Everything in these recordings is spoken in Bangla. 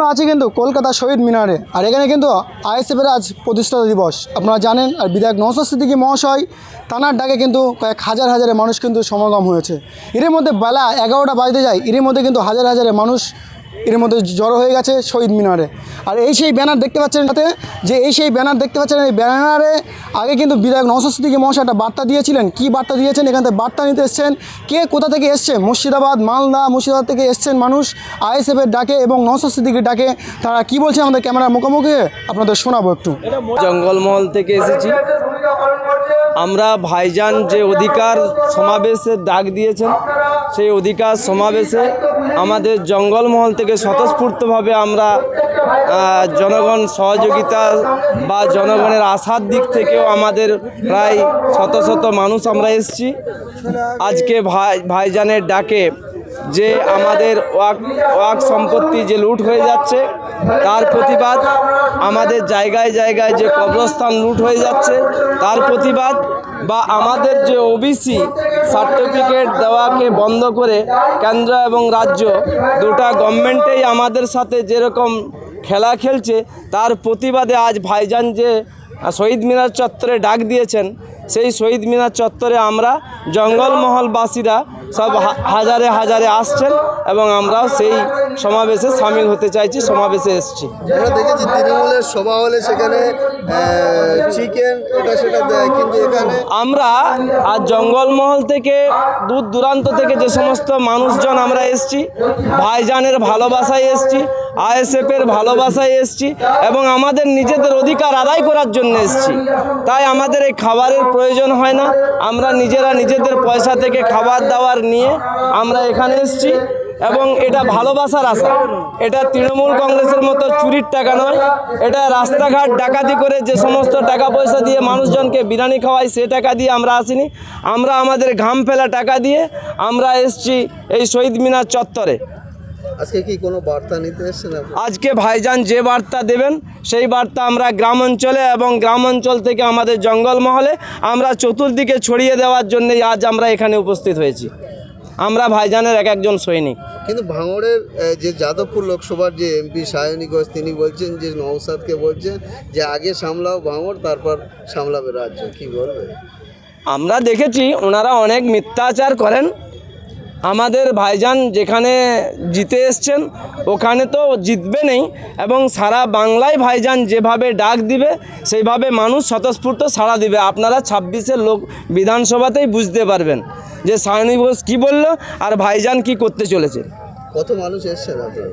আমরা আছি কিন্তু কলকাতা শহীদ মিনারে। আর এখানে কিন্তু আইএসএফের আজ প্রতিষ্ঠাতা দিবস। আপনারা জানেন, আর বিধায়ক নৌসাদ সিদ্দিকী মহাশয়, তানার ডাকে কিন্তু কয়েক হাজার হাজারে মানুষ কিন্তু সমাগম হয়েছে। এর মধ্যে বেলা এগারোটা বাজতে যায় এর মধ্যে কিন্তু হাজার হাজারে মানুষ এর মধ্যে জড়ো হয়ে গেছে শহীদ মিনারে। আর এই সেই ব্যানার দেখতে পাচ্ছেন সাথে, যে এই সেই ব্যানার দেখতে পাচ্ছেন, এই ব্যানারে আগে কিন্তু বিধায়ক সিদ্দিকী মহাশয় একটা বার্তা দিয়েছিলেন। কি বার্তা দিয়েছেন? এখান থেকে বার্তা নিতে এসছেন। কে কোথা থেকে এসছে? মুর্শিদাবাদ, মালদা, মুর্শিদাবাদ থেকে এসছেন মানুষ। আইএসএফের ডাকে এবং সিদ্দিকির ডাকে তারা কি বলছে আমাদের ক্যামেরার মুখোমুখি? আপনাদের শোনাবো একটু। জঙ্গলমহল থেকে এসেছি। আমরা ভাইজান যে অধিকার সমাবেশের ডাক দিয়েছেন সেই অধিকার সমাবেশে আমাদের জঙ্গলমহল থেকে স্বতঃস্ফূর্তভাবে আমরা জনগণ সহযোগিতা বা জনগণের আশার দিক থেকেও আমাদের প্রায় শত শত মানুষ আমরা এসছি। আজকে ভাই, ভাইজানের ডাকে যে আমাদের ওয়াক ওয়াক সম্পত্তি যে লুট হয়ে যাচ্ছে, তার প্রতিবাদ আমাদের জায়গায় জায়গায় যে কবরস্থান লুট হয়ে যাচ্ছে, তার প্রতিবাদ বা আমাদের যে ওবিসি সার্টিফিকেট দেওয়াকে বন্ধ করে কেন্দ্র এবং রাজ্য দুটা গভর্নমেন্টেই আমাদের সাথে যেরকম খেলা খেলছে, তার প্রতিবাদে আজ ভাইজান যে শহীদ মিনার চত্বরে ডাক দিয়েছেন, সেই শহীদ মিনার চত্বরে আমরা জঙ্গলমহলবাসীরা সব হা- হাজারে হাজারে আসছেন এবং আমরাও সেই সমাবেশে সামিল হতে চাইছি সমাবেশে এসেছি। আমরা দেখেছি তৃণমূলের সভা হলে সেখানে চিকেন এটা সেটা দেয় কিন্তু এখানে আমরা আজ জঙ্গলমহল থেকে দূর দূরান্ত থেকে যে সমস্ত মানুষজন আমরা এসছি ভাইজানের ভালোবাসায় এসছি আইএসএফের ভালোবাসায় এসছি এবং আমাদের নিজেদের অধিকার আদায় করার জন্য এসছি। তাই আমাদের এই খাবারের প্রয়োজন হয় না। আমরা নিজেরা নিজেদের পয়সা থেকে খাবার দাবার নিয়ে আমরা এখানে এসছি এবং এটা ভালোবাসার আশা। এটা তৃণমূল কংগ্রেসের মতো চুরির টাকা নয়। এটা রাস্তাঘাট ডাকাতি করে যে সমস্ত টাকা পয়সা দিয়ে মানুষজনকে বিরিয়ানি খাওয়াই সে টাকা দিয়ে আমরা আসিনি। আমরা আমাদের ঘাম ফেলা টাকা দিয়ে আমরা এসছি এই শহীদ মিনার চত্বরে। আজকে কি কোনো বার্তা নিতে এসছেন আজকে ভাইজান যে বার্তা দেবেন সেই বার্তা আমরা গ্রাম অঞ্চলে এবং গ্রাম অঞ্চল থেকে আমাদের জঙ্গলমহলে আমরা চতুর্দিকে ছড়িয়ে দেওয়ার জন্যই আজ আমরা এখানে উপস্থিত হয়েছি। আমরা ভাইজানের এক একজন সৈনিক। কিন্তু ভাঙড়ের যে যাদবপুর লোকসভার যে এমপি সায়নী ঘোষ তিনি বলছেন যে নৌসাদকে বলছেন যে আগে সামলাও ভাঙড় তারপর সামলাবে রাজ্য। কি বলবে আমরা দেখেছি ওনারা অনেক মিথ্যাচার করেন আমাদের ভাইজান যেখানে জিতে এসছেন ওখানে তো জিতবে নেই এবং সারা বাংলায় ভাইজান যেভাবে ডাক দিবে সেইভাবে মানুষ স্বতঃস্ফূর্ত সাড়া দিবে। আপনারা ছাব্বিশের লোক বিধানসভাতেই বুঝতে পারবেন যে সায়নী ঘোষ কী বলল আর ভাইজান কি করতে চলেছে। কত মানুষ আপনার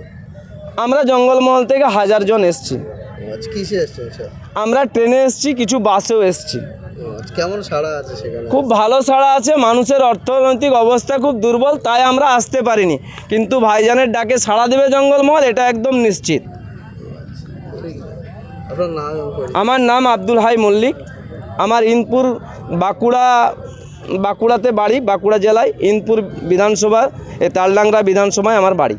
আমরা জঙ্গলমহল থেকে হাজার জন এসছি। এসছেন আমরা ট্রেনে এসছি কিছু বাসেও এসছি। কেমন সাড়া আছে সেখানে? খুব ভালো সাড়া আছে মানুষের অর্থনৈতিক অবস্থা খুব দুর্বল তাই আমরা আসতে পারিনি। কিন্তু ভাইজানের ডাকে সাড়া দেবে জঙ্গলমহল এটা একদম নিশ্চিত। আমার নাম আব্দুল হাই মল্লিক। আমার ইনপুর বাঁকুড়া বাঁকুড়াতে বাড়ি বাঁকুড়া জেলায় ইনপুর বিধানসভা এ তালডাংরা বিধানসভায় আমার বাড়ি।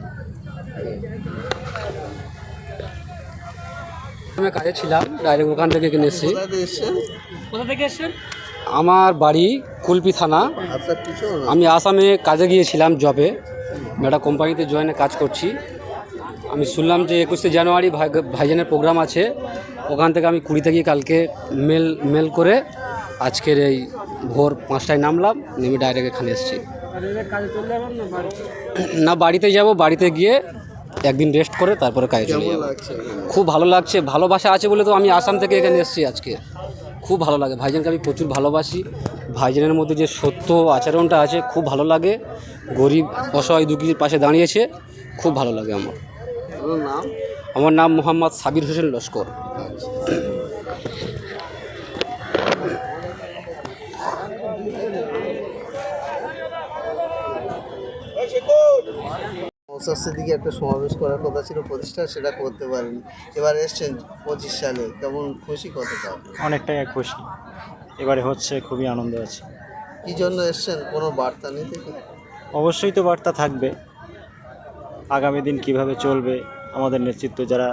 আমি কাজে ছিলাম ডাইরেক্ট ওখান থেকে কিনে এসেছি। কোথা থেকে এসছেন? আমার বাড়ি কুলপি থানা। আমি আসামে কাজে গিয়েছিলাম জবে একটা কোম্পানিতে জয়েনে কাজ করছি। আমি শুনলাম যে একুশে জানুয়ারি ভাই ভাইজানের প্রোগ্রাম আছে। ওখান থেকে আমি কুড়ি থেকে কালকে মেল মেল করে আজকের এই ভোর পাঁচটায় নামলাম নেমে ডাইরেক্ট এখানে এসেছি। না বাড়িতে যাব বাড়িতে গিয়ে একদিন রেস্ট করে তারপরে কাজে চলে যাব। খুব ভালো লাগছে ভালোবাসা আছে বলে তো আমি আসাম থেকে এখানে এসেছি আজকে। খুব ভালো লাগে ভাইজানকে আমি প্রচুর ভালোবাসি। ভাইজানের মধ্যে যে সত্য আচরণটা আছে খুব ভালো লাগে। গরিব অসহায় দুঃখীর পাশে দাঁড়িয়েছে খুব ভালো লাগে আমার। নাম? আমার নাম মোহাম্মদ সাবির হোসেন লস্কর। নৌসাদ দিকে একটা সমাবেশ করার কথা ছিল প্রতিষ্ঠা সেটা করতে পারেনি। এবার এসছেন পঁচিশ সালে কেমন খুশি কতটা? অনেকটাই খুশি। এবারে হচ্ছে খুবই আনন্দ আছে। কি জন্য এসছেন? কোনো বার্তা নিতে কি? অবশ্যই তো বার্তা থাকবে। আগামী দিন কীভাবে চলবে আমাদের নেতৃত্ব যারা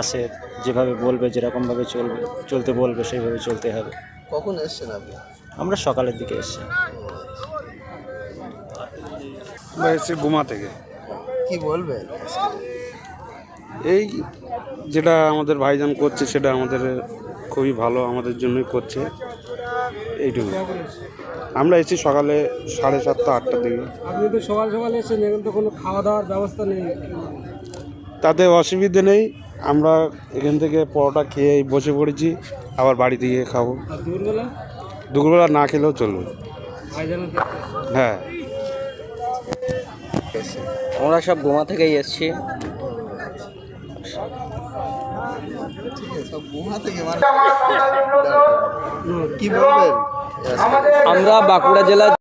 আছে যেভাবে বলবে যেরকমভাবে চলবে চলতে বলবে সেইভাবে চলতে হবে। কখন এসছেন আপনি? আমরা সকালের দিকে এসেছি। আমরা এসেছি গুমা থেকে। কি বলবেন এই যেটা আমাদের ভাইজান করছে সেটা আমাদের খুবই ভালো আমাদের জন্যই করছে। এইটুকু। আমরা এসেছি সকালে সাড়ে সাতটা আটটার দিকে। আপনি তো সকাল সকাল এসেছেন এখন তো কোনো খাওয়া দাওয়ার ব্যবস্থা নেই। তাতে অসুবিধে নেই আমরা এখান থেকে পরোটা খেয়ে বসে পড়েছি আবার বাড়িতে গিয়ে খাব। দুপুরবেলা? দুপুরবেলা না খেলেও চলবে। হ্যাঁ। আমরা সব গোমা থেকেই এসেছি। আমরা বাঁকুড়া জেলার